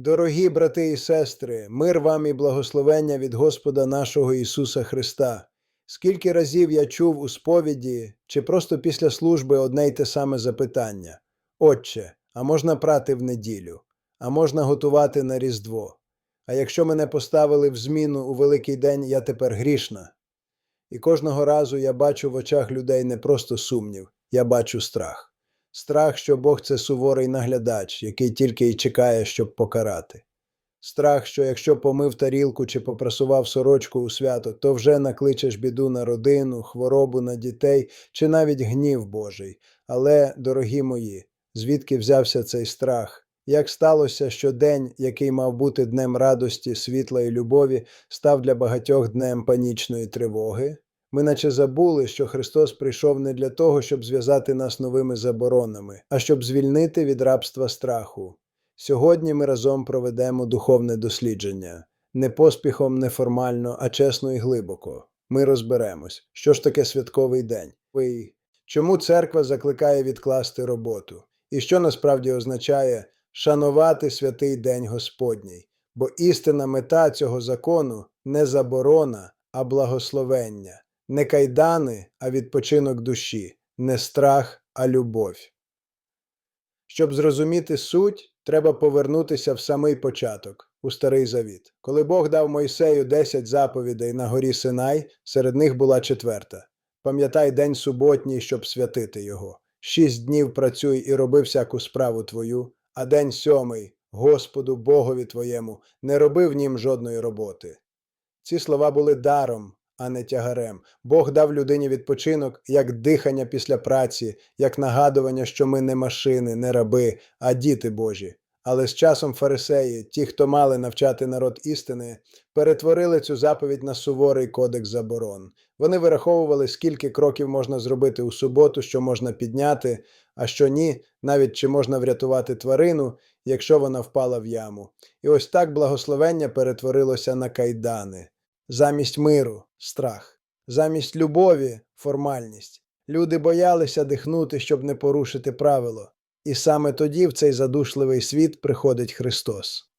Дорогі брати і сестри, мир вам і благословення від Господа нашого Ісуса Христа. Скільки разів я чув у сповіді чи просто після служби одне й те саме запитання: Отче, а можна прати в неділю, а можна готувати на Різдво. А якщо мене поставили в зміну у великий день, я тепер грішна. І кожного разу я бачу в очах людей не просто сумнів, я бачу страх. Страх, що Бог це суворий наглядач, який тільки й чекає, щоб покарати. Страх, що якщо помив тарілку чи попрасував сорочку у свято, то вже накличеш біду на родину, хворобу на дітей чи навіть гнів Божий. Але, дорогі мої, звідки взявся цей страх? Як сталося, що день, який мав бути днем радості, світла і любові, став для багатьох днем панічної тривоги? Ми наче забули, що Христос прийшов не для того, щоб зв'язати нас новими заборонами, а щоб звільнити від рабства страху. Сьогодні ми разом проведемо духовне дослідження. Не поспіхом, не формально, а чесно і глибоко. Ми розберемось, що ж таке святковий день. Чому церква закликає відкласти роботу? І що насправді означає шанувати святий день Господній? Бо істинна мета цього закону не заборона, а благословення, не кайдани, а відпочинок душі, не страх, а любов. Щоб зрозуміти суть, треба повернутися в самий початок, у Старий Завіт. Коли Бог дав Мойсею 10 заповідей на горі Синай, серед них була четверта. Пам'ятай день суботній, щоб святити його. Шість днів працюй і роби всяку справу твою, а день сьомий, Господу Богові твоєму, не роби в нім жодної роботи. Ці слова були даром, а не тягарем. Бог дав людині відпочинок як дихання після праці, як нагадування, що ми не машини, не раби, а діти Божі. Але з часом фарисеї, ті, хто мали навчати народ істини, перетворили цю заповідь на суворий кодекс заборон. Вони вираховували, скільки кроків можна зробити у суботу, що можна підняти, а що ні, навіть чи можна врятувати тварину, якщо вона впала в яму. І ось так благословення перетворилося на кайдани. Замість миру страх, замість любові формальність. Люди боялися дихнути, щоб не порушити правило. І саме тоді в цей задушливий світ приходить Христос.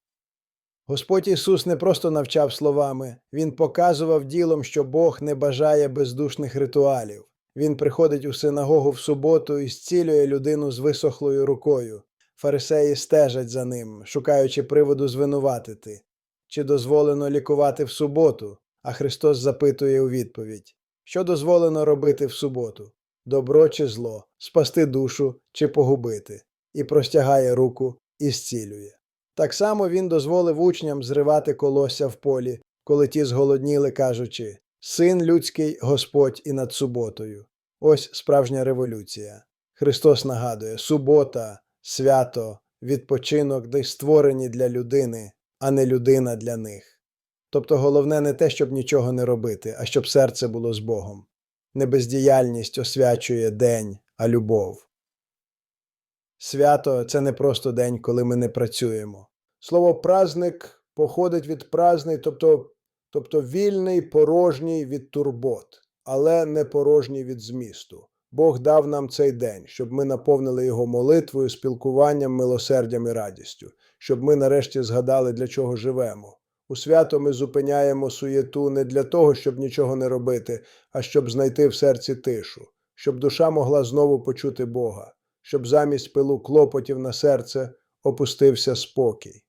Господь Ісус не просто навчав словами, Він показував ділом, що Бог не бажає бездушних ритуалів. Він приходить у синагогу в суботу і зцілює людину з висохлою рукою. Фарисеї стежать за ним, шукаючи приводу звинуватити. Чи дозволено лікувати в суботу? А Христос запитує у відповідь: Що дозволено робити в суботу? Добро чи зло, спасти душу чи погубити, і простягає руку і зцілює. Так само він дозволив учням зривати колосся в полі, коли ті зголодніли, кажучи: Син людський Господь і над суботою. Ось справжня революція. Христос нагадує: субота, свято, відпочинок, де створені для людини, а не людина для них. Тобто головне не те, щоб нічого не робити, а щоб серце було з Богом. Не бездіяльність освячує день, а любов. Свято це не просто день, коли ми не працюємо. Слово праздник походить від праздний, тобто, тобто вільний, порожній від турбот, але не порожній від змісту. Бог дав нам цей день, щоб ми наповнили його молитвою, спілкуванням, милосердям і радістю, щоб ми нарешті згадали, для чого живемо. У свято ми зупиняємо суєту не для того, щоб нічого не робити, а щоб знайти в серці тишу, щоб душа могла знову почути Бога, щоб замість пилу клопотів на серце опустився спокій.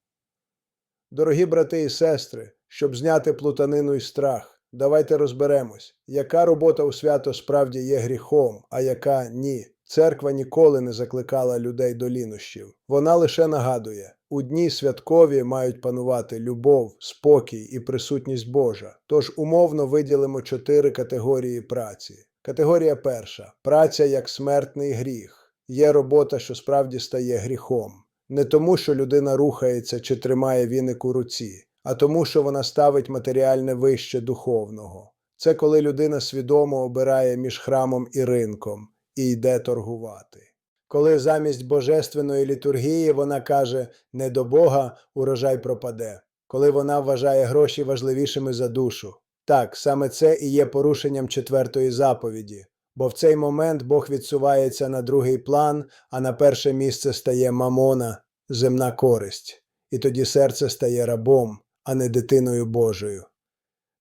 Дорогі брати і сестри, щоб зняти плутанину і страх, давайте розберемось, яка робота у свято справді є гріхом, а яка ні. Церква ніколи не закликала людей до лінощів. Вона лише нагадує, у дні святкові мають панувати любов, спокій і присутність Божа. Тож умовно виділимо чотири категорії праці. Категорія перша праця як смертний гріх. Є робота, що справді стає гріхом. Не тому, що людина рухається чи тримає віник у руці, а тому, що вона ставить матеріальне вище духовного. Це коли людина свідомо обирає між храмом і ринком і йде торгувати. Коли замість божественної літургії вона каже не до Бога урожай пропаде, коли вона вважає гроші важливішими за душу. Так, саме це і є порушенням четвертої заповіді, бо в цей момент Бог відсувається на другий план, а на перше місце стає мамона, земна користь. і тоді серце стає рабом, а не дитиною Божою.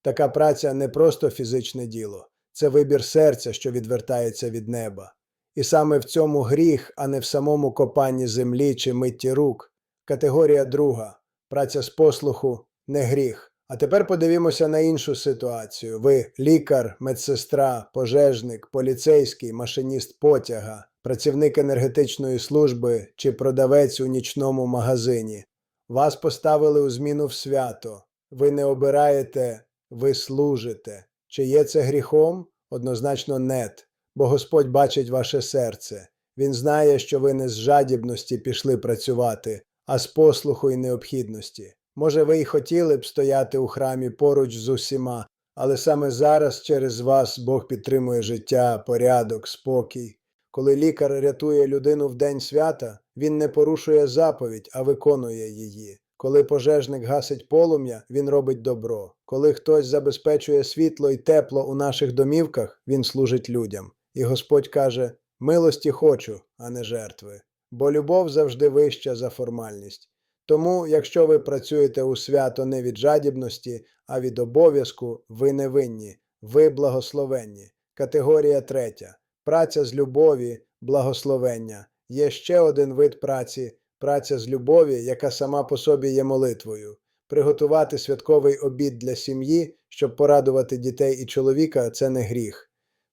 Така праця не просто фізичне діло, це вибір серця, що відвертається від неба. І саме в цьому гріх, а не в самому копанні землі чи митті рук. Категорія друга праця з послуху не гріх. А тепер подивімося на іншу ситуацію. Ви лікар, медсестра, пожежник, поліцейський, машиніст потяга, працівник енергетичної служби чи продавець у нічному магазині. Вас поставили у зміну в свято. Ви не обираєте, ви служите. Чи є це гріхом? Однозначно нет, бо Господь бачить ваше серце. Він знає, що ви не з жадібності пішли працювати, а з послуху і необхідності. Може, ви й хотіли б стояти у храмі поруч з усіма, але саме зараз через вас Бог підтримує життя, порядок, спокій. Коли лікар рятує людину в день свята, він не порушує заповідь, а виконує її. Коли пожежник гасить полум'я, він робить добро. Коли хтось забезпечує світло і тепло у наших домівках, він служить людям. І Господь каже: милості хочу, а не жертви. Бо любов завжди вища за формальність. Тому, якщо ви працюєте у свято не від жадібності, а від обов'язку, ви не винні, ви благословенні. Категорія третя. Праця з любові, благословення. Є ще один вид праці праця з любові, яка сама по собі є молитвою. Приготувати святковий обід для сім'ї, щоб порадувати дітей і чоловіка це не гріх.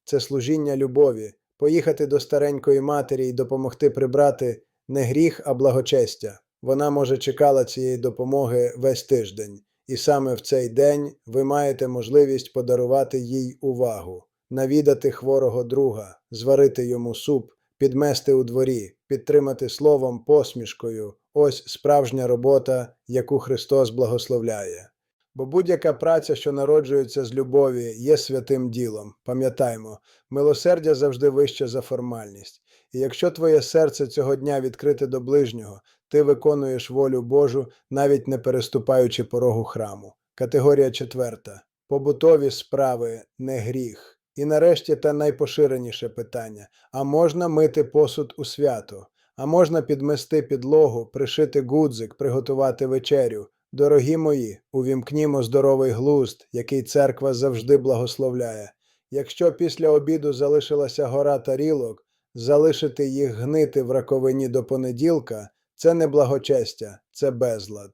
Це служіння любові. Поїхати до старенької матері і допомогти прибрати не гріх, а благочестя. Вона, може, чекала цієї допомоги весь тиждень, і саме в цей день ви маєте можливість подарувати їй увагу, навідати хворого друга, зварити йому суп, підмести у дворі, підтримати словом, посмішкою. Ось справжня робота, яку Христос благословляє. Бо будь-яка праця, що народжується з любові, є святим ділом. Пам'ятаймо, милосердя завжди вище за формальність. І якщо твоє серце цього дня відкрите до ближнього, ти виконуєш волю Божу, навіть не переступаючи порогу храму. Категорія четверта. Побутові справи не гріх. І нарешті та найпоширеніше питання: а можна мити посуд у свято? А можна підмести підлогу, пришити гудзик, приготувати вечерю? Дорогі мої, увімкнімо здоровий глузд, який церква завжди благословляє. Якщо після обіду залишилася гора тарілок, залишити їх гнити в раковині до понеділка це не благочестя, це безлад.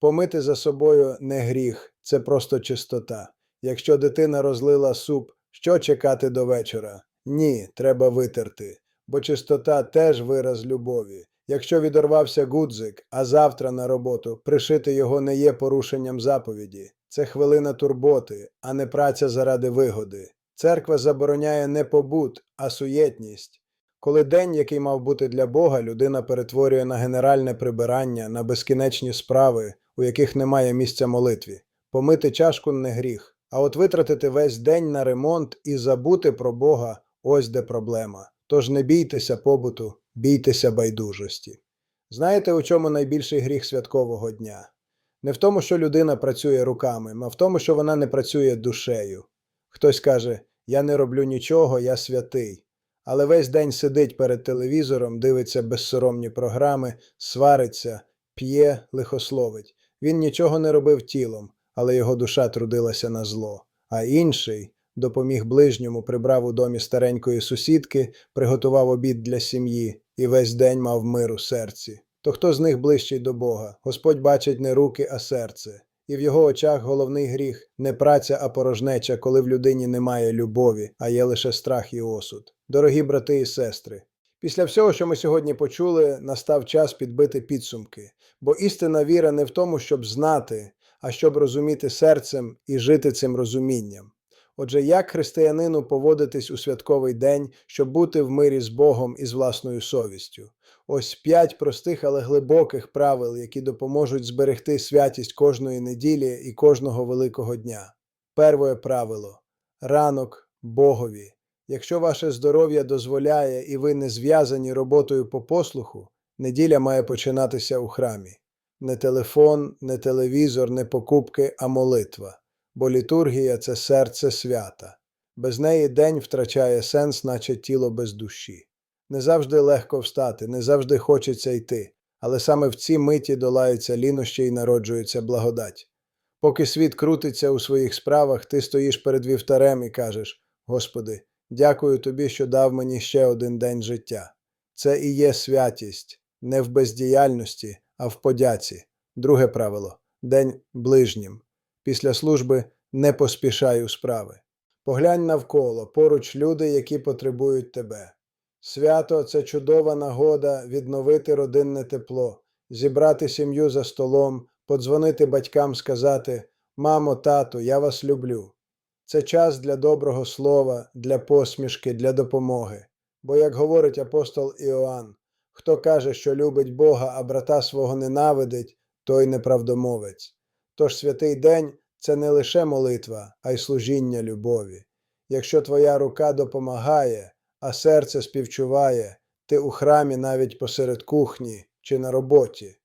Помити за собою не гріх, це просто чистота. Якщо дитина розлила суп, що чекати до вечора? Ні, треба витерти, бо чистота теж вираз любові. Якщо відорвався гудзик, а завтра на роботу, пришити його не є порушенням заповіді. Це хвилина турботи, а не праця заради вигоди. Церква забороняє не побут, а суєтність. Коли день, який мав бути для Бога, людина перетворює на генеральне прибирання, на безкінечні справи, у яких немає місця молитві. Помити чашку не гріх, а от витратити весь день на ремонт і забути про Бога ось де проблема. Тож не бійтеся побуту, бійтеся байдужості. Знаєте, у чому найбільший гріх святкового дня? Не в тому, що людина працює руками, а в тому, що вона не працює душею. Хтось каже: Я не роблю нічого, я святий. Але весь день сидить перед телевізором, дивиться безсоромні програми, свариться, п'є, лихословить. Він нічого не робив тілом, але його душа трудилася на зло. А інший допоміг ближньому, прибрав у домі старенької сусідки, приготував обід для сім'ї і весь день мав мир у серці. То хто з них ближчий до Бога? Господь бачить не руки, а серце. І в його очах головний гріх не праця, а порожнеча, коли в людині немає любові, а є лише страх і осуд. Дорогі брати і сестри, після всього, що ми сьогодні почули, настав час підбити підсумки, бо істинна віра не в тому, щоб знати, а щоб розуміти серцем і жити цим розумінням. Отже, як християнину поводитись у святковий день, щоб бути в мирі з Богом і з власною совістю? Ось п'ять простих, але глибоких правил, які допоможуть зберегти святість кожної неділі і кожного великого дня. Перше правило ранок Богові. Якщо ваше здоров'я дозволяє і ви не зв'язані роботою по послуху, неділя має починатися у храмі. Не телефон, не телевізор, не покупки, а молитва. Бо літургія це серце свята. Без неї день втрачає сенс, наче тіло без душі. Не завжди легко встати, не завжди хочеться йти, але саме в ці миті долаються лінощі і народжується благодать. Поки світ крутиться у своїх справах, ти стоїш перед вівтарем і кажеш: Господи, дякую тобі, що дав мені ще один день життя. Це і є святість, не в бездіяльності, а в подяці. Друге правило день ближнім. Після служби не поспішай у справи. Поглянь навколо, поруч люди, які потребують тебе. Свято це чудова нагода відновити родинне тепло, зібрати сім'ю за столом, подзвонити батькам, сказати Мамо, тату, я вас люблю. Це час для доброго слова, для посмішки, для допомоги. Бо, як говорить апостол Іоанн, хто каже, що любить Бога, а брата свого ненавидить, той неправдомовець. Тож святий день це не лише молитва, а й служіння любові. Якщо твоя рука допомагає, а серце співчуває, ти у храмі навіть посеред кухні чи на роботі.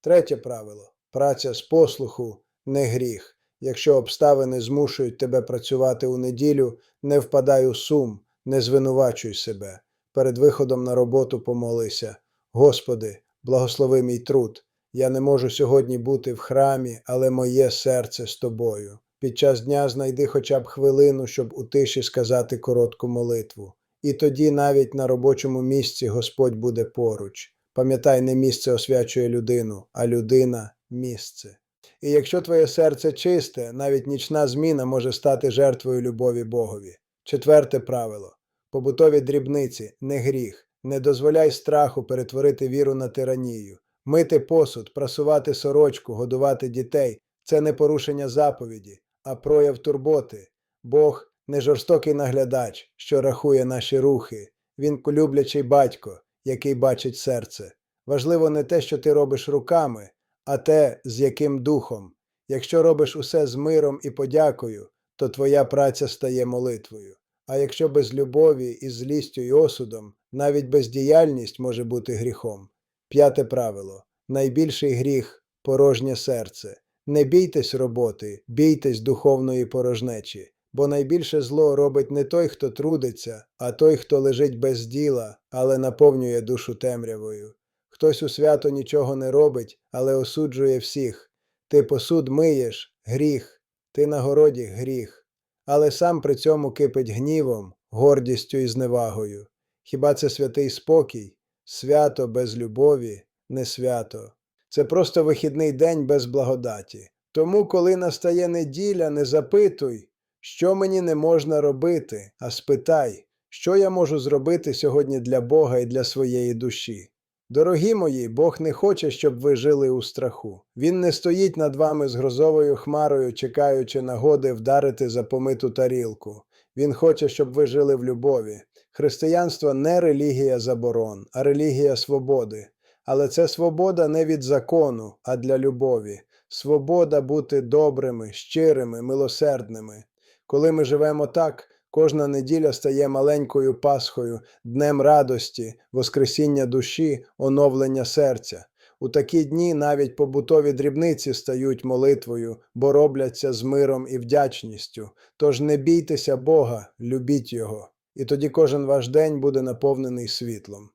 Третє правило праця з послуху не гріх. Якщо обставини змушують тебе працювати у неділю, не впадай у сум, не звинувачуй себе. Перед виходом на роботу помолися. Господи, благослови мій труд. Я не можу сьогодні бути в храмі, але моє серце з тобою. Під час дня знайди хоча б хвилину, щоб у тиші сказати коротку молитву. І тоді навіть на робочому місці Господь буде поруч. Пам'ятай, не місце освячує людину, а людина місце. І якщо твоє серце чисте, навіть нічна зміна може стати жертвою любові Богові. Четверте правило побутові дрібниці не гріх. Не дозволяй страху перетворити віру на тиранію. Мити посуд, прасувати сорочку, годувати дітей це не порушення заповіді, а прояв турботи. Бог не жорстокий наглядач, що рахує наші рухи. Він люблячий батько, який бачить серце. Важливо не те, що ти робиш руками, а те, з яким духом. Якщо робиш усе з миром і подякою, то твоя праця стає молитвою. А якщо без любові і злістю і осудом, навіть бездіяльність може бути гріхом. П'яте правило найбільший гріх порожнє серце. Не бійтесь роботи, бійтесь духовної порожнечі, бо найбільше зло робить не той, хто трудиться, а той, хто лежить без діла, але наповнює душу темрявою. Хтось у свято нічого не робить, але осуджує всіх. Ти посуд миєш гріх, ти на городі гріх, але сам при цьому кипить гнівом, гордістю і зневагою. Хіба це святий спокій? Свято без любові не свято. Це просто вихідний день без благодаті. Тому, коли настає неділя, не запитуй, що мені не можна робити, а спитай, що я можу зробити сьогодні для Бога і для своєї душі. Дорогі мої, Бог не хоче, щоб ви жили у страху. Він не стоїть над вами з грозовою хмарою, чекаючи нагоди вдарити за помиту тарілку. Він хоче, щоб ви жили в любові. Християнство не релігія заборон, а релігія свободи. Але це свобода не від закону, а для любові. Свобода бути добрими, щирими, милосердними. Коли ми живемо так, кожна неділя стає маленькою Пасхою, днем радості, воскресіння душі, оновлення серця. У такі дні навіть побутові дрібниці стають молитвою, бо робляться з миром і вдячністю. Тож не бійтеся Бога, любіть Його, і тоді кожен ваш день буде наповнений світлом.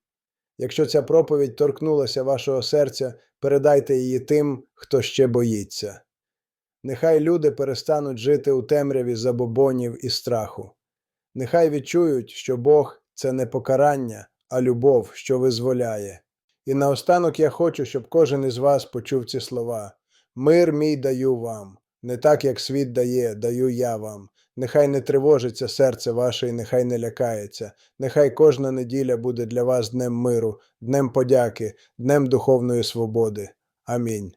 Якщо ця проповідь торкнулася вашого серця, передайте її тим, хто ще боїться. Нехай люди перестануть жити у темряві забобонів і страху. Нехай відчують, що Бог це не покарання, а любов, що визволяє. І наостанок я хочу, щоб кожен із вас почув ці слова: Мир мій даю вам, не так, як світ дає, даю я вам. Нехай не тривожиться серце ваше і нехай не лякається. Нехай кожна неділя буде для вас днем миру, днем подяки, днем духовної свободи. Амінь.